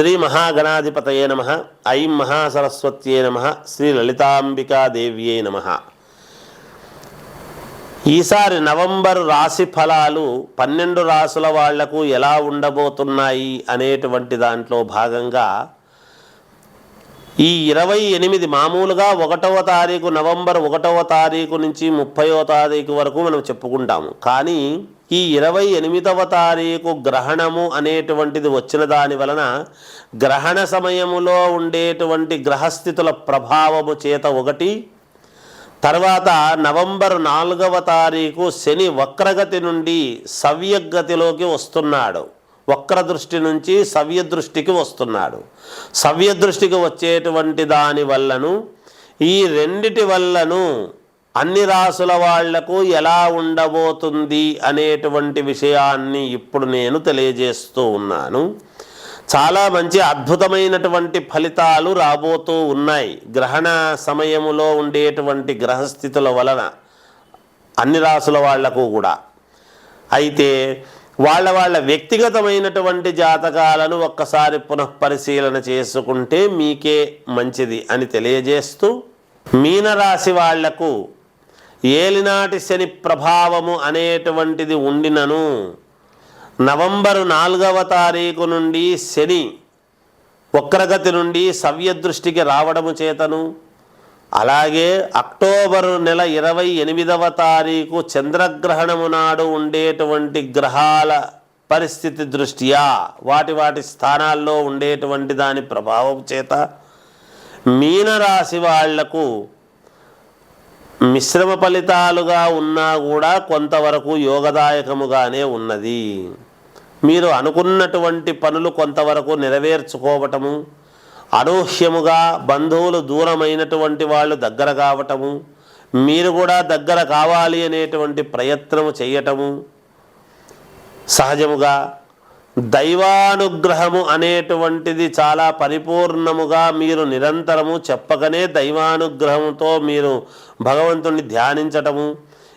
శ్రీ మహాగణాధిపతయే నమ ఐం మహాసరస్వత్యే నమ శ్రీ లలితాంబికాదేవ్యే నమ. ఈసారి నవంబర్ రాశి ఫలాలు పన్నెండు రాసుల వాళ్ళకు ఎలా ఉండబోతున్నాయి అనేటువంటి దాంట్లో భాగంగా ఈ ఇరవై ఎనిమిది మామూలుగా ఒకటవ తారీఖు నవంబర్ ఒకటవ తారీఖు నుంచి ముప్పైవ తారీఖు వరకు మనం చెప్పుకుంటాము. కానీ ఈ ఇరవై ఎనిమిదవ తారీఖు గ్రహణము అనేటువంటిది వచ్చిన దాని వలన గ్రహణ సమయములో ఉండేటువంటి గ్రహస్థితుల ప్రభావము చేత ఒకటి తర్వాత నవంబర్ నాలుగవ తారీఖు శని వక్రగతి నుండి సవ్యగతిలోకి వస్తున్నాడు. వక్ర దృష్టి నుంచి సవ్య దృష్టికి వస్తున్నాడు. సవ్య దృష్టికి వచ్చేటువంటి దాని వల్లను ఈ రెండిటి వల్లను అన్ని రాసుల వాళ్ళకు ఎలా ఉండబోతుంది అనేటువంటి విషయాన్ని ఇప్పుడు నేను తెలియజేస్తూ ఉన్నాను. చాలా మంచి అద్భుతమైనటువంటి ఫలితాలు రాబోతూ ఉన్నాయి. గ్రహణ సమయములో ఉండేటువంటి గ్రహస్థితుల వలన అన్ని రాసుల వాళ్ళకు కూడా. అయితే వాళ్ళ వాళ్ళ వ్యక్తిగతమైనటువంటి జాతకాలను ఒక్కసారి పునఃపరిశీలన చేసుకుంటే మీకే మంచిది అని తెలియజేస్తూ మీనరాశి వాళ్ళకు ఏలినాటి శని ప్రభావము అనేటువంటిది ఉండినను. నవంబరు నాలుగవ తారీఖు నుండి శని వక్రగతి నుండి సవ్యదృష్టికి రావడము చేతను. అలాగే అక్టోబరు నెల ఇరవై ఎనిమిదవ తారీఖు చంద్రగ్రహణము నాడు ఉండేటువంటి గ్రహాల పరిస్థితి దృష్ట్యా వాటి వాటి స్థానాల్లో ఉండేటువంటి దాని ప్రభావం చేత మీనరాశి వాళ్ళకు మిశ్రమ ఫలితాలుగా ఉన్నా కూడా కొంతవరకు యోగదాయకముగానే ఉన్నది. మీరు అనుకున్నటువంటి పనులు కొంతవరకు నెరవేర్చుకోవటము అనూహ్యముగా బంధువులు దూరమైనటువంటి వాళ్ళు దగ్గర కావటము మీరు కూడా దగ్గర కావాలి అనేటువంటి ప్రయత్నము చేయటము సహజముగా దైవానుగ్రహము అనేటువంటిది చాలా పరిపూర్ణముగా మీరు నిరంతరము చెప్పకనే దైవానుగ్రహంతో మీరు భగవంతుణ్ణి ధ్యానించటము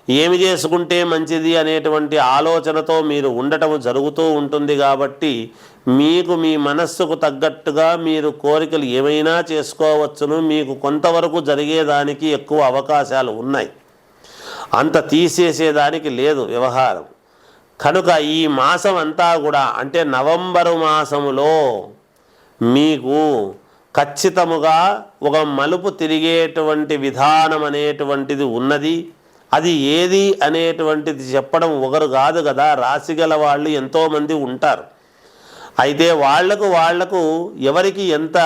ఏమి చేసుకుంటే మంచిది అనేటువంటి ఆలోచనతో మీరు ఉండటం జరుగుతూ ఉంటుంది కాబట్టి మీకు మీ మనస్సుకు తగ్గట్టుగా మీరు కోరికలు ఏమైనా చేసుకోవచ్చును. మీకు కొంతవరకు జరిగేదానికి ఎక్కువ అవకాశాలు ఉన్నాయి. అంత తీసేసేదానికి లేదు వ్యవహారం. కనుక ఈ మాసం అంతా కూడా అంటే నవంబరు మాసములో మీకు ఖచ్చితముగా ఒక మలుపు తిరిగేటువంటి విధానం అనేటువంటిది ఉన్నది. అది ఏది అనేటువంటిది చెప్పడం ఒకరు కాదు కదా. రాసిగల వాళ్ళు ఎంతోమంది ఉంటారు. అయితే వాళ్ళకు వాళ్ళకు ఎవరికి ఎంత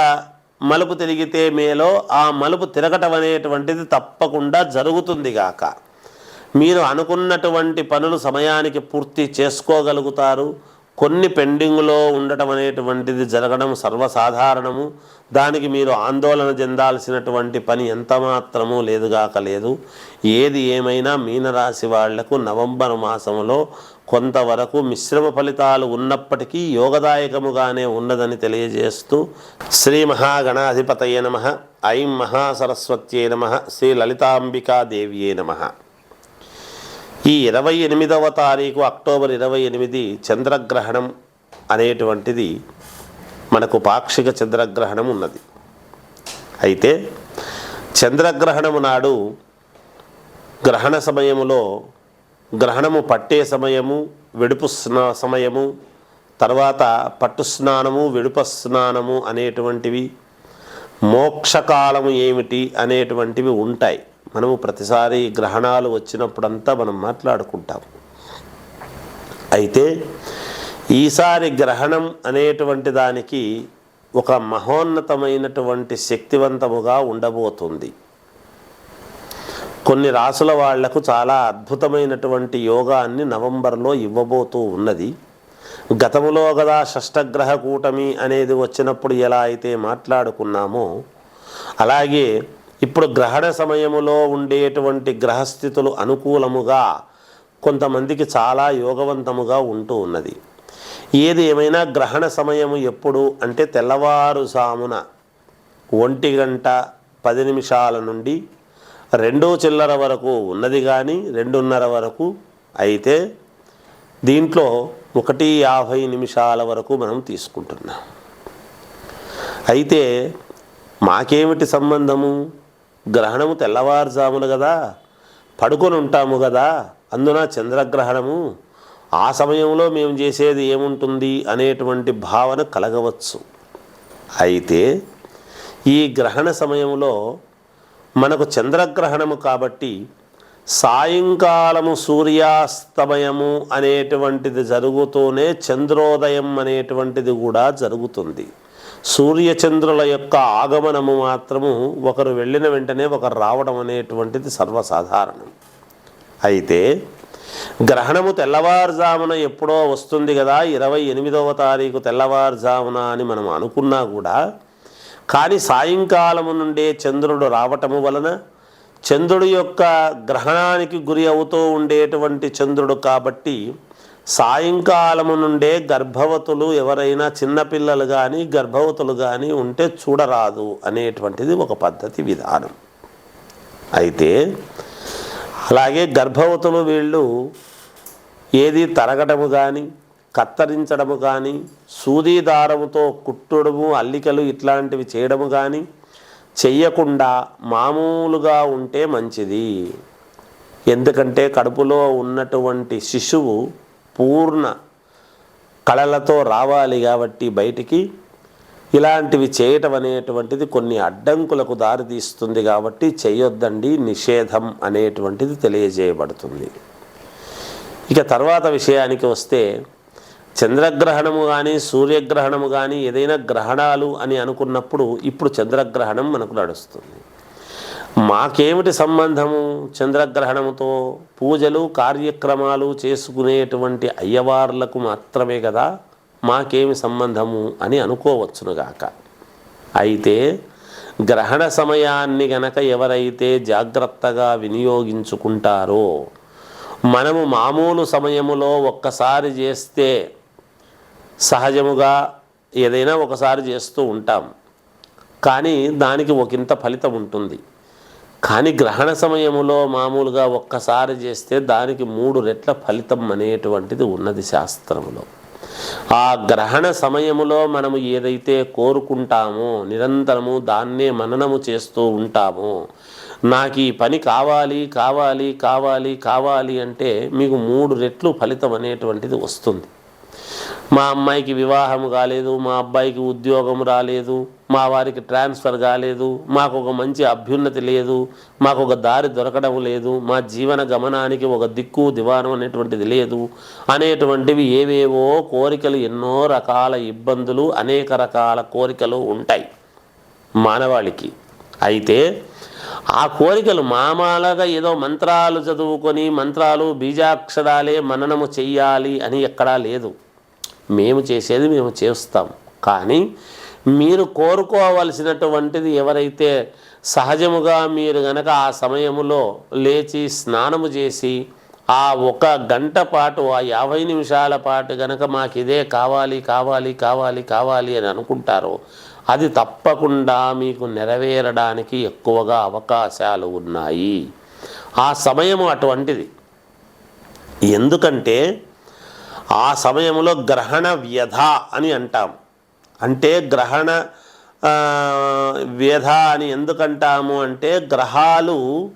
మలుపు తిరిగితే మేలో ఆ మలుపు తిరగటం అనేటువంటిది తప్పకుండా జరుగుతుంది గాక. మీరు అనుకున్నటువంటి పనులు సమయానికి పూర్తి చేసుకోగలుగుతారు. కొన్ని పెండింగ్లో ఉండటం అనేటువంటిది జరగడం సర్వసాధారణము. దానికి మీరు ఆందోళన చెందాల్సినటువంటి పని ఎంత మాత్రమూ లేదుగాక లేదు. ఏది ఏమైనా మీనరాశి వాళ్ళకు నవంబర్ మాసంలో కొంతవరకు మిశ్రమ ఫలితాలు ఉన్నప్పటికీ యోగదాయకముగానే ఉన్నదని తెలియజేస్తూ శ్రీ మహాగణాధిపతయే నమ ఐం మహాసరస్వత్యే నమ శ్రీ లలితాంబికాదేవ్యే నమ. ఈ ఇరవై ఎనిమిదవ తారీఖు అక్టోబర్ ఇరవై ఎనిమిది చంద్రగ్రహణం అనేటువంటిది మనకు పాక్షిక చంద్రగ్రహణం ఉన్నది. అయితే చంద్రగ్రహణము నాడు గ్రహణ సమయములో గ్రహణము పట్టే సమయము వెడుపు స్నా సమయము తర్వాత పట్టు స్నానము వెడుప స్నానము అనేటువంటివి మోక్షకాలము ఏమిటి అనేటువంటివి ఉంటాయి. మనము ప్రతిసారి గ్రహణాలు వచ్చినప్పుడంతా మనం మాట్లాడుకుంటాం. అయితే ఈసారి గ్రహణం అనేటువంటి దానికి ఒక మహోన్నతమైనటువంటి శక్తివంతముగా ఉండబోతుంది. కొన్ని రాసుల వాళ్ళకు చాలా అద్భుతమైనటువంటి యోగాన్ని నవంబర్లో ఇవ్వబోతూ ఉన్నది. గతములో కదా షష్టగ్రహ కూటమి అనేది వచ్చినప్పుడు ఎలా అయితే మాట్లాడుకున్నామో అలాగే ఇప్పుడు గ్రహణ సమయములో ఉండేటువంటి గ్రహస్థితులు అనుకూలముగా కొంతమందికి చాలా యోగవంతముగా ఉంటూ ఉన్నది. ఏది ఏమైనా గ్రహణ సమయము ఎప్పుడు అంటే తెల్లవారుజామున ఒంటి గంట పది నిమిషాల నుండి రెండో చిల్లర వరకు ఉన్నది కానీ రెండున్నర వరకు అయితే దీంట్లో ఒకటి యాభై నిమిషాల వరకు మనం తీసుకుంటున్నాం. అయితే మాకేమిటి సంబంధము? గ్రహణము తెల్లవారుజామున కదా పడుకొని ఉంటాము కదా అందున చంద్రగ్రహణము? ఆ సమయంలో మేము చేసేది ఏముంటుంది అనేటువంటి భావన కలగవచ్చు. అయితే ఈ గ్రహణ సమయంలో మనకు చంద్రగ్రహణము కాబట్టి సాయంకాలము సూర్యాస్తమయము అనేటువంటిది జరుగుతూనే చంద్రోదయం అనేటువంటిది కూడా జరుగుతుంది. సూర్యచంద్రుల యొక్క ఆగమనము మాత్రము ఒకరు వెళ్ళిన వెంటనే ఒకరు రావడం అనేటువంటిది సర్వసాధారణం. అయితే గ్రహణము తెల్లవారుజామున ఎప్పుడో వస్తుంది కదా ఇరవై ఎనిమిదవ తారీఖు తెల్లవారుజామున అని మనం అనుకున్నా కూడా కానీ సాయంకాలము నుండే చంద్రుడు రావటము వలన చంద్రుడి యొక్క గ్రహణానికి గురి అవుతూ ఉండేటువంటి చంద్రుడు కాబట్టి సాయంకాలము నుండే గర్భవతులు ఎవరైనా చిన్నపిల్లలు కానీ గర్భవతులు కానీ ఉంటే చూడరాదు అనేటువంటిది ఒక పద్ధతి విధానం. అయితే అలాగే గర్భవతులు వీళ్ళు ఏది తరగడము కానీ కత్తరించడము కానీ సూది దారముతో కుట్టడము అల్లికలు ఇట్లాంటివి చేయడము కానీ చెయ్యకుండా మామూలుగా ఉంటే మంచిది. ఎందుకంటే కడుపులో ఉన్నటువంటి శిశువు పూర్ణ కళలతో రావాలి కాబట్టి బయటికి ఇలాంటివి చేయటం అనేటువంటిది కొన్ని అడ్డంకులకు దారితీస్తుంది కాబట్టి చేయొద్దండి నిషేధం అనేటువంటిది తెలియజేయబడుతుంది. ఇక తర్వాత విషయానికి వస్తే చంద్రగ్రహణము కానీ సూర్యగ్రహణము కానీ ఏదైనా గ్రహణాలు అని అనుకున్నప్పుడు ఇప్పుడు చంద్రగ్రహణం మనకు నడుస్తుంది. మాకేమిటి సంబంధము? చంద్రగ్రహణముతో పూజలు కార్యక్రమాలు చేసుకునేటువంటి అయ్యవార్లకు మాత్రమే కదా మాకేమి సంబంధము అని అనుకోవచ్చునుగాక అయితే గ్రహణ సమయాన్ని గనక ఎవరైతే జాగ్రత్తగా వినియోగించుకుంటారో మనము మామూలు సమయములో ఒక్కసారి చేస్తే సహజముగా ఏదైనా ఒకసారి చేస్తూ ఉంటాం. కానీ దానికి ఒకంత ఫలితం ఉంటుంది. కానీ గ్రహణ సమయములో మామూలుగా ఒక్కసారి చేస్తే దానికి మూడు రెట్ల ఫలితం అనేటువంటిది ఉన్నది శాస్త్రంలో ఆ గ్రహణ సమయములో మనము ఏదైతే కోరుకుంటామో నిరంతరము దాన్నే మననము చేస్తూ ఉంటామో నాకు ఈ పని కావాలి కావాలి కావాలి కావాలి అంటే మీకు మూడు రెట్లు ఫలితం అనేటువంటిది వస్తుంది. మా అమ్మాయికి వివాహం కాలేదు మా అబ్బాయికి ఉద్యోగం రాలేదు మా వారికి ట్రాన్స్ఫర్ కాలేదు మాకు ఒక మంచి అభ్యున్నతి లేదు మాకు ఒక దారి దొరకడం లేదు మా జీవన గమనానికి ఒక దిక్కు దివానం అనేటువంటిది లేదు. అనేటువంటివి ఏవేవో కోరికలు ఎన్నో రకాల ఇబ్బందులు అనేక రకాల కోరికలు ఉంటాయి మానవాళికి. అయితే ఆ కోరికలు మామాలగా ఏదో మంత్రాలు చదువుకొని మంత్రాలు బీజాక్షరాలే మననము చెయ్యాలి అని ఎక్కడా లేదు. మేము చేసేది మేము చేస్తాం. కానీ మీరు కోరుకోవలసినటువంటిది ఎవరైతే సహజముగా మీరు గనక ఆ సమయములో లేచి స్నానము చేసి ఆ ఒక గంట పాటు ఆ యాభై నిమిషాల పాటు గనక మాకు ఇదే కావాలి కావాలి కావాలి కావాలి అని అనుకుంటారో అది తప్పకుండా మీకు నెరవేరడానికి ఎక్కువగా అవకాశాలు ఉన్నాయి. ఆ సమయము అటువంటిది. ఎందుకంటే ఆ సమయంలో గ్రహణ వ్యధ అని అంటాం అంటే గ్రహణ వ్యధ అని ఎందుకంటాము అంటే గ్రహాలు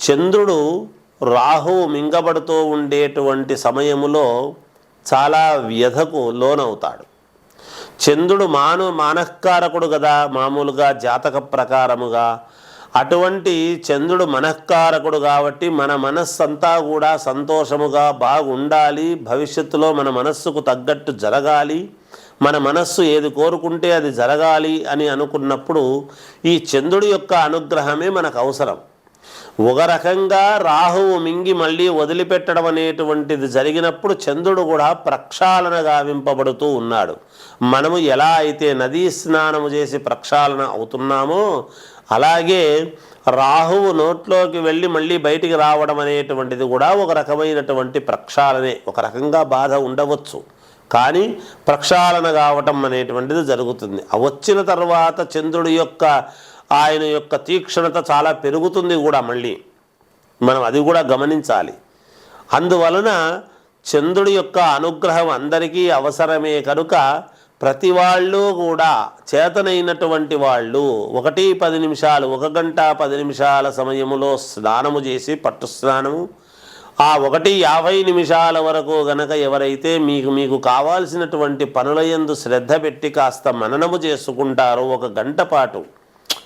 చంద్రుడు రాహు మింగబడుతూ ఉండేటువంటి సమయములో చాలా వ్యధకు లోనవుతాడు. చంద్రుడు మాను మానఃకారకుడు కదా మామూలుగా జాతక ప్రకారముగా. అటువంటి చంద్రుడు మనఃకారకుడు కాబట్టి మన మనస్సంతా కూడా సంతోషముగా బాగుండాలి భవిష్యత్తులో మన మనస్సుకు తగ్గట్టు జరగాలి. మన మనస్సు ఏది కోరుకుంటే అది జరగాలి అని అనుకున్నప్పుడు ఈ చంద్రుడి యొక్క అనుగ్రహమే మనకు అవసరం. ఒక రకంగా రాహువు మింగి మళ్ళీ వదిలిపెట్టడం అనేటువంటిది జరిగినప్పుడు చంద్రుడు కూడా ప్రక్షాళన గావింపబడుతూ ఉన్నాడు. మనము ఎలా అయితే నదీ స్నానము చేసి ప్రక్షాళన అవుతున్నామో అలాగే రాహువు నోట్లోకి వెళ్ళి మళ్ళీ బయటికి రావడం అనేటువంటిది కూడా ఒక రకమైనటువంటి ప్రక్షాళనే ఒక రకంగా బాధ ఉండవచ్చు. కానీ ప్రక్షాళన కావటం అనేటువంటిది జరుగుతుంది. వచ్చిన తర్వాత చంద్రుడి యొక్క ఆయన యొక్క తీక్షణత చాలా పెరుగుతుంది కూడా మళ్ళీ. మనం అది కూడా గమనించాలి. అందువలన చంద్రుడి యొక్క అనుగ్రహం అందరికీ అవసరమే కనుక ప్రతి వాళ్ళు కూడా చేతనైనటువంటి వాళ్ళు ఒకటి పది నిమిషాలు ఒక గంట పది నిమిషాల సమయములో స్నానము చేసి పట్టు స్నానము ఆ ఒకటి యాభై నిమిషాల వరకు గనక ఎవరైతే మీకు మీకు కావాల్సినటువంటి పనుల యందు శ్రద్ధ పెట్టి కాస్త మననము చేసుకుంటారో ఒక గంట పాటు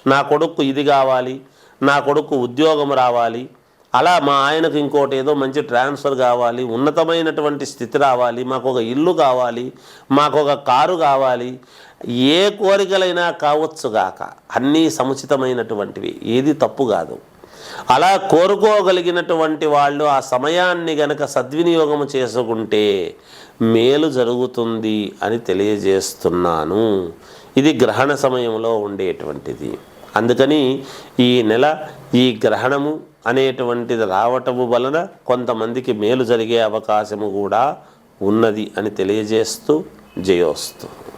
నా కొడుకు ఇది కావాలి నా కొడుకు ఉద్యోగం రావాలి అలా మా ఆయనకు ఇంకోటి ఏదో మంచి ట్రాన్స్ఫర్ కావాలి ఉన్నతమైనటువంటి స్థితి రావాలి మాకు ఒక ఇల్లు కావాలి మాకు ఒక కారు కావాలి ఏ కోరికలైనా కావచ్చుగాక అన్నీ సముచితమైనటువంటివి ఏది తప్పు కాదు. అలా కోరుకోగలిగినటువంటి వాళ్ళు ఆ సమయాన్ని గనక సద్వినియోగం చేసుకుంటే మేలు జరుగుతుంది అని తెలియజేస్తున్నాను. ఇది గ్రహణ సమయంలో ఉండేటువంటిది. అందుకని ఈ నెల ఈ గ్రహణము అనేటువంటిది రావటము వలన కొంతమందికి మేలు జరిగే అవకాశము కూడా ఉన్నది అని తెలియజేస్తూ జయోస్తు.